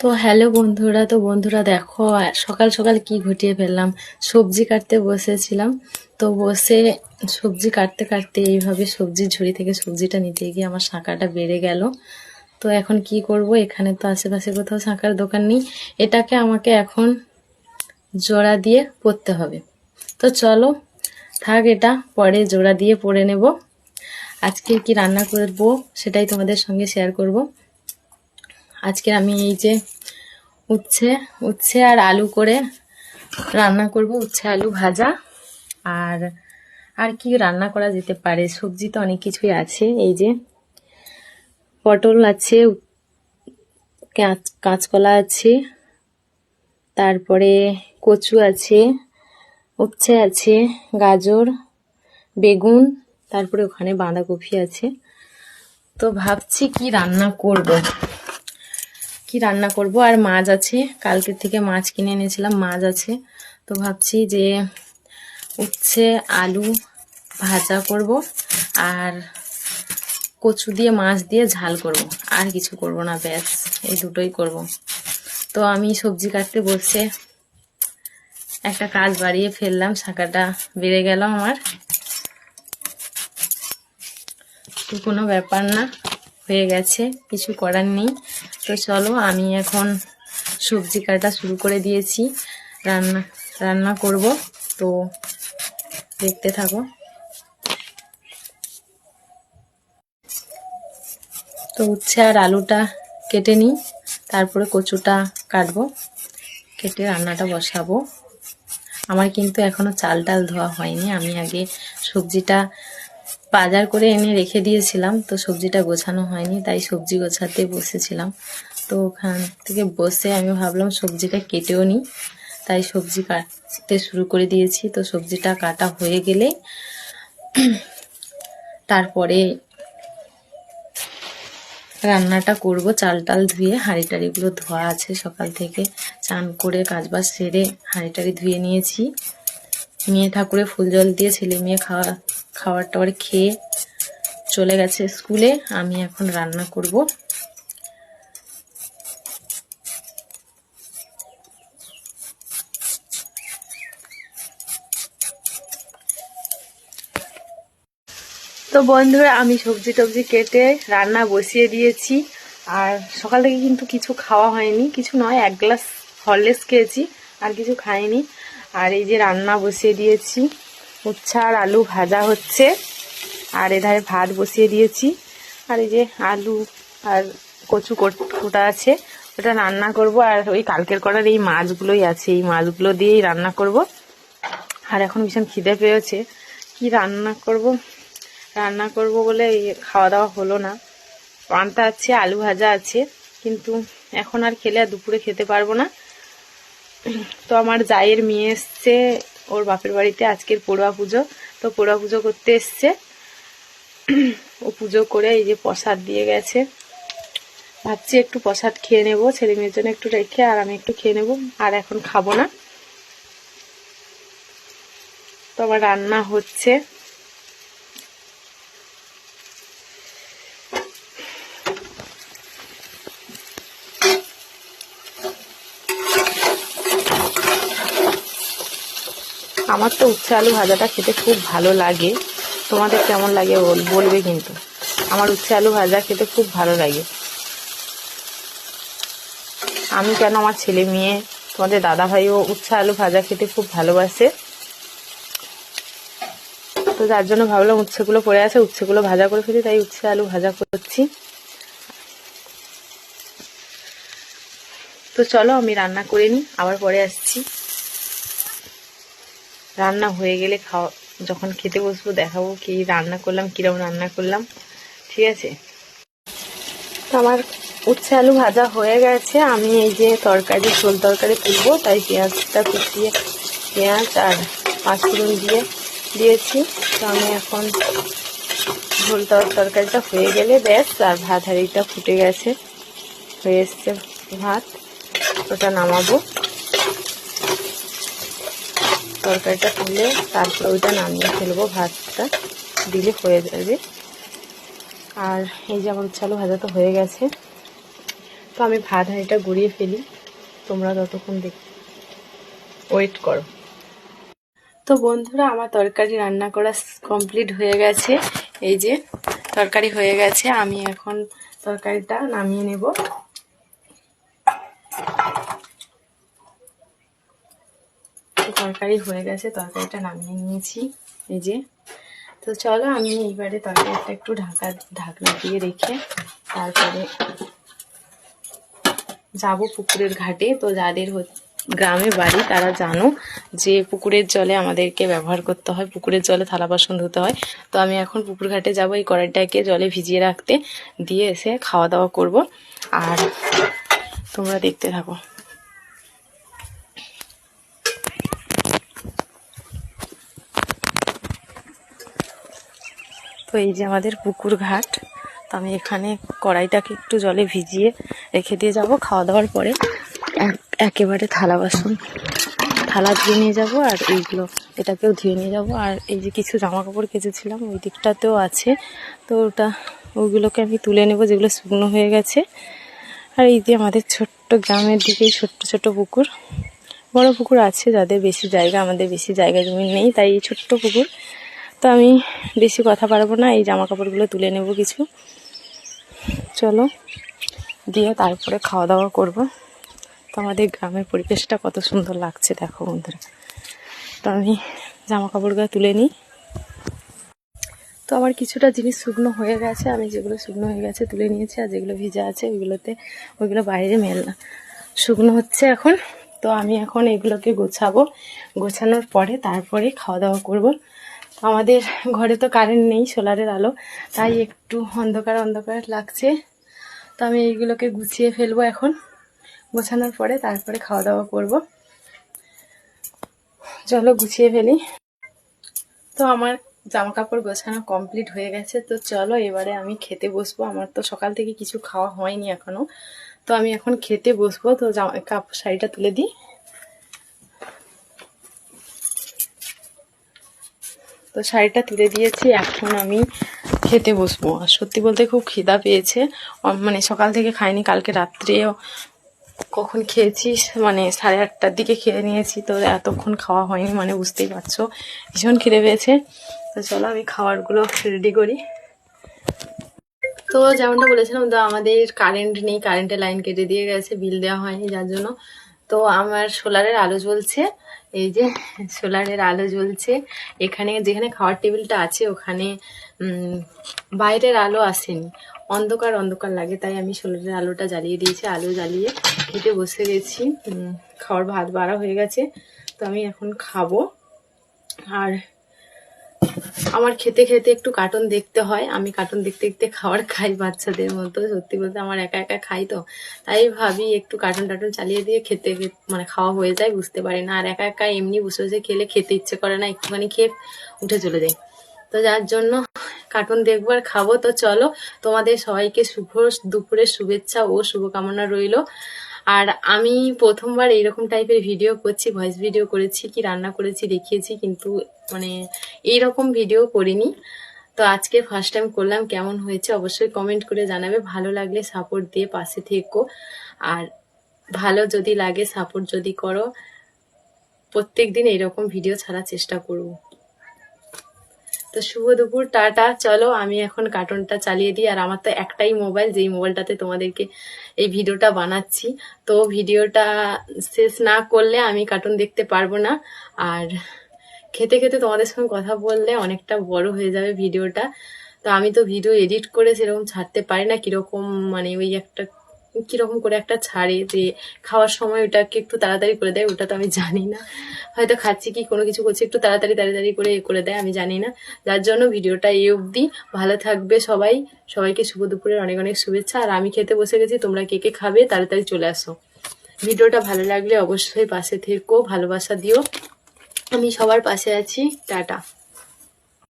তো হ্যালো বন্ধুরা, তো বন্ধুরা দেখো, সকাল সকাল কি ঘটিয়ে ফেললাম? সবজি কাটতে বসেছিলাম, তো বসে সবজি কাটতে কাটতে এইভাবে সবজির ঝুড়ি থেকে সবজিটা নিতে গিয়ে আমার শাঁকাটা বেড়ে গেল। তো এখন কি করব? এখানে তো আশেপাশে কোথাও শাঁকার দোকান নেই। এটাকে আমাকে এখন জোড়া দিয়ে পরতে হবে। তো চলো, থাক এটা, পরে জোড়া দিয়ে পরে নেব। আজকে কি রান্না করব সেটাই তোমাদের সঙ্গে শেয়ার করব। আজকে আমি এই যে উচ্ছে উচ্ছে আর আলু করে রান্না করব। উচ্ছে, আলু ভাজা। আর আর কি রান্না করা যেতে পারে? সবজি তো অনেক কিছুই আছে। এই যে পটল আছে কাঁচ- কাঁচকলা আছে, তারপরে কচু আছে, উচ্ছে আছে, গাজর, বেগুন, তারপরে ওখানে বাঁধাকপি আছে। তো ভাবছি কি রান্না করব। কি রান্না করব? আর মাছ আছে। কালকের থেকে মাছ কিনে এনেছিলাম, মাছ আছে। তো ভাবছি যে উচ্ছে, আলু ভাজা করব আর কচু দিয়ে, মাছ দিয়ে ঝাল করব। আর কিছু করব না, ব্যাস, এই দুটোই করব। তো আমি সবজি কাটতে বসে একটা কাজ বাড়িয়ে ফেললাম শাঁকাটা বেড়ে গেল আমার। তো কোনো ব্যাপার না। হয়ে গেছে, কিছু করার নেই। তো চলো, আমি এখন সবজি কাটা শুরু করে দিয়েছি। রান্না রান্না করব। তো দেখতে থাকো। তো উচ্ছে আর আলুটা কেটে নিই, তারপরে কচুটা কাটবো, কেটে রান্নাটা বসাবো। আমার কিন্তু এখনও চাল টাল ধোয়া হয়নি। আমি আগে সবজিটা বাজার করে এনে রেখে দিয়েছিলাম, তো সবজিটা গোছানো হয়নি, তাই সবজি গোছাতে বসেছিলাম। তো ওখান থেকে বসে আমি ভাবলাম সবজিটা কেটেও নিই, তাই সবজি কাটতে শুরু করে দিয়েছি। তো সবজিটা কাটা হয়ে গেলে তারপরে রান্নাটা করব, চাল টাল ধুয়ে হাঁড়ি টাড়িগুলো ধোয়া আছে সকাল থেকে। চান করে কাজবাজ সেরে হাঁড়ি টাড়ি ধুয়ে নিয়েছি। মেয়ে ঠাকুরে ফুল জল দিয়ে ছেলে মেয়ে খাওয়া খাবার টাবার খেয়ে চলে গেছে স্কুলে। আমি এখন রান্না করব। তো বন্ধুরা, আমি সবজি টবজি কেটে রান্না বসিয়ে দিয়েছি। আর সকাল থেকে কিন্তু কিছু খাওয়া হয়নি। কিছু নয়, এক গ্লাস হরলেস খেয়েছি, আর কিছু খাইনি। আর এই যে রান্না বসিয়ে দিয়েছি। উচ্ছা আর আলু ভাজা হচ্ছে। আর এধারে ভাত বসিয়ে দিয়েছি। আর এই যে আলু আর কচু কোট- আছে, ওটা রান্না করব। আর ওই কালকের করার এই মাছগুলোই আছে। এই মাছগুলো দিয়েই রান্না করব। আর এখন ভীষণ খিদে পেয়েছে। কি রান্না করব? রান্না করব বলে খাওয়া দাওয়া হলো না। পান্তা আছে, আলু ভাজা আছে। কিন্তু এখন আর খেলে আর দুপুরে খেতে পারব না। তো আমার জায়ের মেয়ে এসছে ওর বাপের বাড়িতে আজকের পড়ুয়া পুজো। তো পড়ুয়া পুজো করতে এসছে। ও পুজো করে এই যে প্রসাদ দিয়ে গেছে। ভাবছি একটু প্রসাদ খেয়ে নেব ছেলে মেয়ের জন্য একটু রেখে আর আমি একটু খেয়ে নেব। আর এখন খাব না। তো আমার রান্না হচ্ছে। আমার তো উচ্ছে আলু ভাজাটা খেতে খুব ভালো লাগে। তোমাদের কেমন লাগে বল- বলবে কিন্তু। আমার উচ্ছে আলু ভাজা খেতে খুব ভালো লাগে। আমি কেন আমার ছেলে মেয়ে, তোমাদের দাদা ভাইও উচ্ছে আলু ভাজা খেতে খুব ভালোবাসে। তো যার জন্য ভাবলাম উচ্ছেগুলো পড়ে আছে, উচ্ছেগুলো ভাজা করে ফেলি, তাই উচ্ছে আলু ভাজা করছি। তো চলো আমি রান্না করে নিই, আবার পরে আসছি। রান্না হয়ে গেলে খাওয়া যখন খেতে বসবো, দেখাবো কি রান্না করলাম, কিরম রান্না করলাম। ঠিক আছে? আমার উচ্ছে আলু ভাজা হয়ে গেছে। আমি এই যে তরকারি, ঝোল তরকারি তুলবো তাই পেঁয়াজটা কুচিয়ে পেঁয়াজ আর পাঁচফোড়ন দিয়ে দিয়েছি। তো আমি এখন ঝোল তর- তরকারিটা হয়ে গেলে ব্যাস, আর ভাত হাঁড়িটা ফুটে গেছে। হয়ে এসছে ভাত। ওটা নামাবো। তরকারিটা তুলে তারপর ওইটা নামিয়ে ফেলব, ভাতটা দিলে হয়ে যাবে। আর এই যে আমার উচ্ছালু ভাজা তো হয়ে গেছে, তো আমি ভাত হাঁড়িটা গড়িয়ে ফেলি। তোমরা ততক্ষণ দেখ ওয়েট করো। তো বন্ধুরা, আমার তরকারি রান্না করা কমপ্লিট হয়ে গেছে। এই যে তরকারি হয়ে গেছে, আমি এখন তরকারিটা নামিয়ে নেব। তরকারি হয়ে গেছে, তরকারিটা নামিয়ে নিয়েছি। এই যে, তো চলো আমি এইবারে তরকারিটা একটু ঢাকা, ঢাকনা দিয়ে রেখে তারপরে যাব পুকুরের ঘাটে। তো যাদের গ্রামে বাড়ি, তারা জানো যে পুকুরের জলে আমাদেরকে ব্যবহার করতে হয়, পুকুরের জলে থালা বাসন ধুতে হয়। তো আমি এখন পুকুর ঘাটে যাব এই কড়াইটাকে জলে ভিজিয়ে রাখতে। দিয়ে এসে খাওয়া দাওয়া করব। আর তোমরা দেখতে থাকো। তো এই যে আমাদের পুকুর ঘাট, তো আমি এখানে কড়াইটাকে একটু জলে ভিজিয়ে রেখে দিয়ে যাব। খাওয়া দাওয়ার পরে এক- একেবারে থালা বাসন, থালা ধুয়ে নিয়ে যাব আর এইগুলো এটাকেও ধুয়ে নিয়ে যাব। আর এই যে কিছু জামা কাপড় কেচেছিলাম, ওই দিকটাতেও আছে। তো ওটা ওগুলোকে আমি তুলে নেব, যেগুলো শুকনো হয়ে গেছে। আর এই যে আমাদের ছোট্ট গ্রামের দিকেই ছোট্ট ছোট্ট পুকুর। বড় পুকুর আছে, যাদের বেশি জায়গা, আমাদের বেশি জায়গা জমি নেই, তাই এই ছোট্ট পুকুর তো আমি বেশি কথা পারব না, এই জামা কাপড়গুলো তুলে নেব কিছু। চলো, দিয়ে তারপরে খাওয়া দাওয়া করব। তো আমাদের গ্রামের পরিবেশটা কত সুন্দর লাগছে, দেখো বন্ধুরা। তো আমি জামা কাপড়গুলো তুলে নিই। তো আমার কিছুটা জিনিস শুকনো হয়ে গেছে, আমি যেগুলো শুকনো হয়ে গেছে তুলে নিয়েছি, আর যেগুলো ভিজা আছে ওইগুলোতে, ওইগুলো বাইরে মেল না। শুকনো হচ্ছে এখন, তো আমি এখন এগুলোকে গোছাবো। গোছানোর পরে তারপরে খাওয়া দাওয়া করব। আমাদের ঘরে তো কারেন্ট নেই সোলারের আলো, তাই একটু অন্ধকার অন্ধকার লাগছে। তো আমি এইগুলোকে গুছিয়ে ফেলব এখন। গোছানোর পরে তারপরে খাওয়া দাওয়া করব। চলো গুছিয়ে ফেলি। তো আমার জামা কাপড় গোছানো কমপ্লিট হয়ে গেছে। তো চলো এবারে আমি খেতে বসবো। আমার তো সকাল থেকে কিছু খাওয়া হয়নি এখনও। তো আমি এখন খেতে বসবো। তো জামা কাপড় শাড়িটা তুলে দিই। তো শাড়িটা তুলে দিয়েছি, এখন আমি খেতে বসবো। আর সত্যি বলতে খুব খিদা পেয়েছে। মানে সকাল থেকে খাইনি, কালকে রাত্রেও কখন খেয়েছি মানে সাড়ে আটটার দিকে খেয়ে নিয়েছি, তো এতক্ষণ খাওয়া হয়নি মানে বুঝতেই পারছ, ভীষণ খিদে পেয়েছে। তো চলো আমি খাবারগুলো রেডি করি। তো যেমনটা বলেছিলাম, তো আমাদের কারেন্ট নেই কারেন্টের লাইন কেটে দিয়ে গেছে বিল দেওয়া হয়নি, যার জন্য তো আমার সোলারের আলো জ্বলছে। এই যে সোলারের আলো জ্বলছে। এখানে যেখানে খাওয়ার টেবিলটা আছে, ওখানে বাইরের আলো আসেনি। অন্ধকার অন্ধকার লাগে, তাই আমি সোলারের আলোটা জ্বালিয়ে দিয়েছি। আলো জ্বালিয়ে খেতে বসে গেছি। খাওয়ার ভাত বাড়া হয়ে গেছে। তো আমি এখন খাব। আর আমার খেতে খেতে একটু কার্টুন দেখতে হয়। আমি কার্টুন দেখতে দেখতে খাবার খাই বাচ্চাদের মতো, সত্যি বলতে আমার একা একা খাই তো। তাই ভাবি একটু কার্টুন টার্টুন চালিয়ে দিয়ে খেতে মানে খাওয়া হয়ে যায়, বুঝতে পারি না। আর একা একা এমনি বসে বসে খেলে খেতে ইচ্ছে করে না, একটুখানি খেয়ে উঠে চলে যাই। তো যার জন্য কার্টুন দেখব আর খাব। তো চলো, তোমাদের সবাইকে শুভ দুপুরের শুভেচ্ছা ও শুভকামনা রইল। আর আমি প্রথমবার এইরকম টাইপের ভিডিও করছি ভয়েস ভিডিও করেছি, কি রান্না করেছি দেখিয়েছি, কিন্তু মানে এইরকম ভিডিও করিনি। তো আজকে ফার্স্ট টাইম করলাম, কেমন হয়েছে অবশ্যই কমেন্ট করে জানাবে। ভালো লাগলে সাপোর্ট দিয়ে পাশে থেকো। আর ভালো যদি লাগে সাপোর্ট যদি করো প্রত্যেক দিন এইরকম ভিডিও ছাড়ার চেষ্টা করব। তো শুভ দুপুর, টাটা। চলো, আমি এখন কার্টুনটা চালিয়ে দিই। আর আমার তো একটাই মোবাইল যেই মোবাইলটাতে তোমাদেরকে এই ভিডিওটা বানাচ্ছি। তো ভিডিওটা শেষ না করলে আমি কার্টুন দেখতে পারব না। আর খেতে খেতে তোমাদের সঙ্গে কথা বললে অনেকটা বড় হয়ে যাবে ভিডিওটা তো আমি তো ভিডিও এডিট করে সেরকম ছাড়তে পারি না। কীরকম মানে ওই একটা কীরকম করে একটা ছাড়ে যে খাওয়ার সময় ওটাকে একটু তাড়াতাড়ি করে দেয়, ওটা তো আমি জানি না। হয়তো খাচ্ছি কি, কোনো কিছু করছি, একটু তাড়াতাড়ি তাড়াতাড়ি করে এ করে দেয়, আমি জানি না। যার জন্য ভিডিওটা এই অবধি। ভালো থাকবে সবাই। সবাইকে শুভ দুপুরের অনেক অনেক শুভেচ্ছা। আর আমি খেতে বসে গেছি, তোমরা কে কে খাবে তাড়াতাড়ি চলে আসো। ভিডিওটা ভালো লাগলে অবশ্যই পাশে থেকো, ভালোবাসা দিও। আমি সবার পাশে আছি। টাটা।